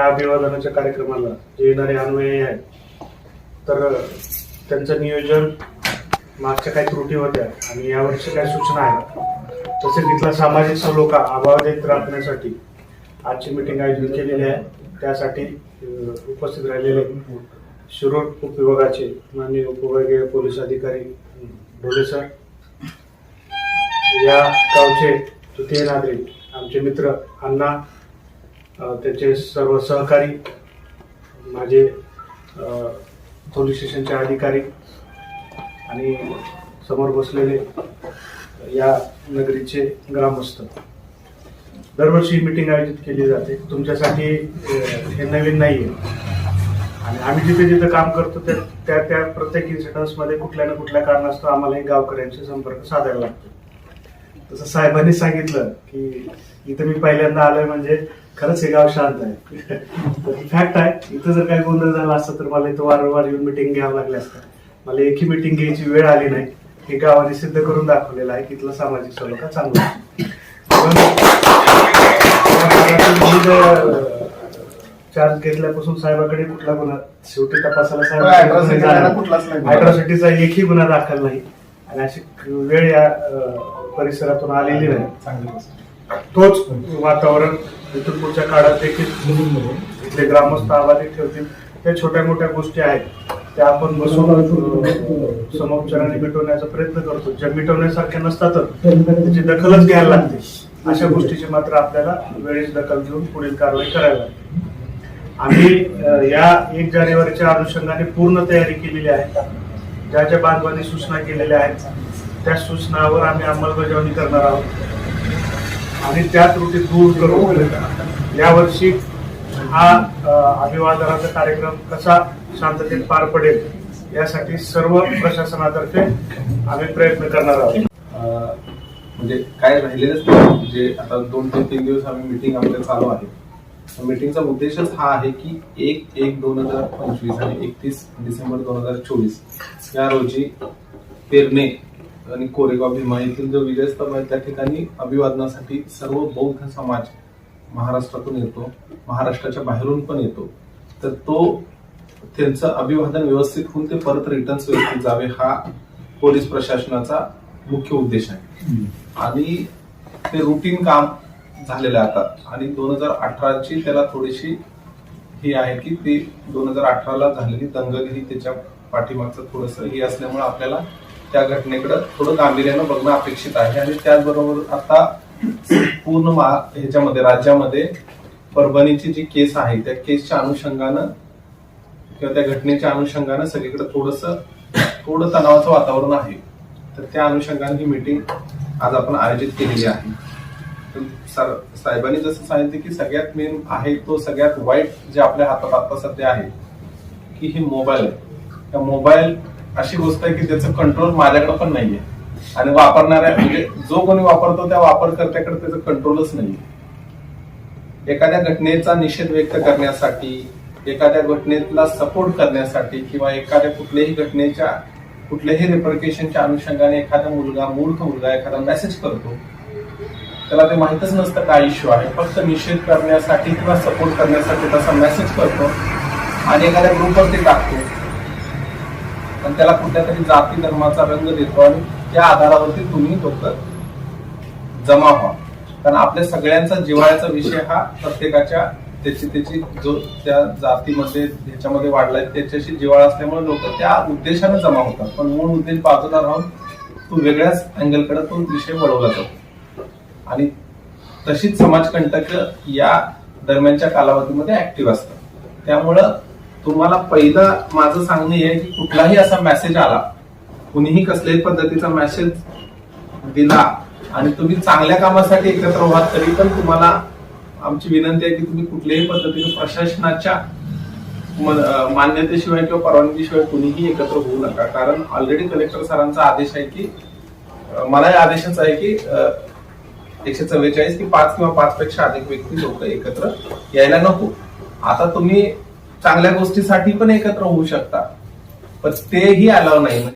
या अभिवादनाच्या कार्यक्रमाला जे येणारे अनुयायी आहेत तर त्यांचं नियोजन मागच्या काही त्रुटी होत्या आणि यावर्षी काही सूचना आहेत. तसेच इथला सामाजिक सलोखा अबाधित राखण्यासाठी आजची मिटिंग आयोजित केलेली आहे. त्यासाठी उपस्थित राहिलेले शिरोड उपविभागाचे माननीय उपविभागीय पोलीस अधिकारी ढोले सर या गावचे तृतीय नागरिक आमचे मित्र अण्णा त्याचे सर्व सहकारी माझे पोलीस स्टेशनचे अधिकारी आणि समोर बसलेले या नगरीचे ग्रामस्थ. दरवर्षी मीटिंग आयोजित केली जाते. तुमच्यासाठी हे नवीन नाही आहे आणि आम्ही जिथे जिथे काम करतो त्या त्या त्या प्रत्येक इन्सिडन्समध्ये कुठल्या ना कुठल्या कारणास्तव आम्हाला हे गावकऱ्यांशी संपर्क साधायला लागतो. तसं साहेबांनी सांगितलं की इथं मी पहिल्यांदा आलोय म्हणजे खरंच हे गाव शांत आहे. तर ही फॅक्ट आहे इथं जर काही गोंधळ झाला असतं तर मला इथं वारंवार येऊन मिटिंग घ्यावं लागल्या असत्या मला एकही मिटिंग घ्यायची वेळ आली नाही. हे गावाने सिद्ध करून दाखवलेलं आहे की इथलं सामाजिक सलोखा चांगला चार्ज घेतल्यापासून साहेबाकडे कुठला गुन्हा शेवटी तपासाला. साहेब अॅट्रॉसिटीचा एकही गुन्हा दाखल नाही. आणि अशी वेळ या परिसरातून आलेली नाही. तोच वातावरण इथून पुढच्या काळात देखील इथले ग्रामस्थ आबादी ठेवतील. त्या छोट्या मोठ्या गोष्टी आहेत. त्या आपण बसून समोपचाराने मिटवण्याचा प्रयत्न करतो. ज्या मिटवण्यासारख्या नसतातच त्याची दखलच घ्यायला लागते. अशा गोष्टीची मात्र आपल्याला वेळेस दखल घेऊन पुढील कारवाई करायला लागते. आम्ही या एक जानेवारीच्या अनुषंगाने पूर्ण तयारी केलेली आहे. ज्या ज्या बांधवांनी सूचना केलेल्या आहेत त्या सूचनावर आम्ही अंमलबजावणी करणार आहोत. आणि त्या त्रुटी दूर करून यावर्षी हा अभिवादनाचा कार्यक्रम कसा शांततेत पार पडेल यासाठी सर्व प्रशासनातर्फे आम्ही प्रयत्न करणार आहोत. म्हणजे काय राहिलेलंच नाही. म्हणजे आता दोन ते तीन दिवस आम्ही मिटिंग आपल्या चालू आहे. मिटिंगचा उद्देशच हा आहे की एक एक दोन हजार पंचवीस आणि एकतीस डिसेंबर दोन हजार चोवीस या रोजी पेरणे आणि कोरेगाव भीमा येथील जो विजयस्तंभ आहे त्या ठिकाणी अभिवादनासाठी सर्व बौद्ध समाज महाराष्ट्रातून येतो महाराष्ट्राच्या बाहेरून पण येतो. तर तो त्यांचं अभिवादन व्यवस्थित होऊन ते परत रिटर्न व्यवस्थित जावे हा पोलीस प्रशासनाचा मुख्य उद्देश आहे. आणि ते रुटीन काम झालेलं आता. आणि दोन हजार अठराची त्याला थोडीशी ही आहे की ती दोन हजार अठराला झालेली दंगल ही त्याच्या पाठीमागचं थोडस हे असल्यामुळे आपल्याला त्या घटनेकडे थोडं गांभीर्यानं बघणं अपेक्षित आहे. आणि त्याचबरोबर आता पूर्ण महा ह्याच्यामध्ये राज्यामध्ये परभणीची जी केस आहे त्या केसच्या अनुषंगानं किंवा त्या घटनेच्या अनुषंगानं सगळीकडे थोडस थोडं तणावाचं वातावरण आहे. तर त्या अनुषंगाने ही मीटिंग आज आपण आयोजित केलेली आहे. साहेबांनी जसं सांगितलं की सगळ्यात मेन आहे तो सगळ्यात वाईट जे आपल्या हातात आता सध्या आहे की हे मोबाईल आहे. त्या मोबाईल अशी गोष्ट आहे की त्याचं कंट्रोल माझ्याकडे पण नाहीये. आणि वापरणाऱ्या म्हणजे जो कोणी वापरतो त्या वापरकर्त्याकडे त्याचं कंट्रोलच नाहीये. एखाद्या घटनेचा निषेध व्यक्त करण्यासाठी एखाद्या घटनेला सपोर्ट करण्यासाठी किंवा एखाद्या कुठल्याही घटनेच्या कुठल्याही रिप्रिकेशनच्या अनुषंगाने एखादा मुलगा मूर्ख मुलगा एखादा मेसेज करतो त्याला ते माहितच नसतं काय इश्यू आहे. फक्त निषेध करण्यासाठी किंवा सपोर्ट करण्यासाठी तसा मेसेज करतो आणि एखाद्या ग्रुपवर ते टाकतो. आणि त्याला कुठल्या तरी जाती धर्माचा रंग देतो आणि त्या आधारावरती तुम्ही फक्त जमा व्हा. कारण आपल्या सगळ्यांचा जिव्हाळ्याचा विषय हा प्रत्येकाच्या त्याची त्याची जो त्या जातीमध्ये ह्याच्यामध्ये वाढलाय त्याच्याशी जिव्हाळा असल्यामुळे लोक त्या उद्देशाने जमा होतात. पण मूळ उद्देश बाजूला राहून तो वेगळ्याच अँगलकडे तो विषय वळवला जातो. आणि तशीच समाजकंटक या दरम्यानच्या कालावधीमध्ये ऍक्टिव्ह असतात. त्यामुळं तुम्हाला पहिलं माझं सांगणं आहे की कुठलाही असा मेसेज आला कुणीही कसल्याही पद्धतीचा मेसेज दिला आणि तुम्ही चांगल्या कामासाठी एकत्र व्हा तरी पण तुम्हाला आमची विनंती आहे की तुम्ही कुठल्याही पद्धतीने प्रशासनाच्या म- मान्यतेशिवाय किंवा परवानगीशिवाय कुणीही एकत्र होऊ नका. कारण ऑलरेडी कलेक्टर सरांचा आदेश आहे की मला या आदेशाच आहे की एकशे चव्वेचाळीस की पाच किंवा पाच पेक्षा अधिक व्यक्ती लोक एकत्र यायला नको. आता तुम्ही चांगल्या गोष्टीसाठी पण एकत्र होऊ शकता. पण तेही अलाव नाही.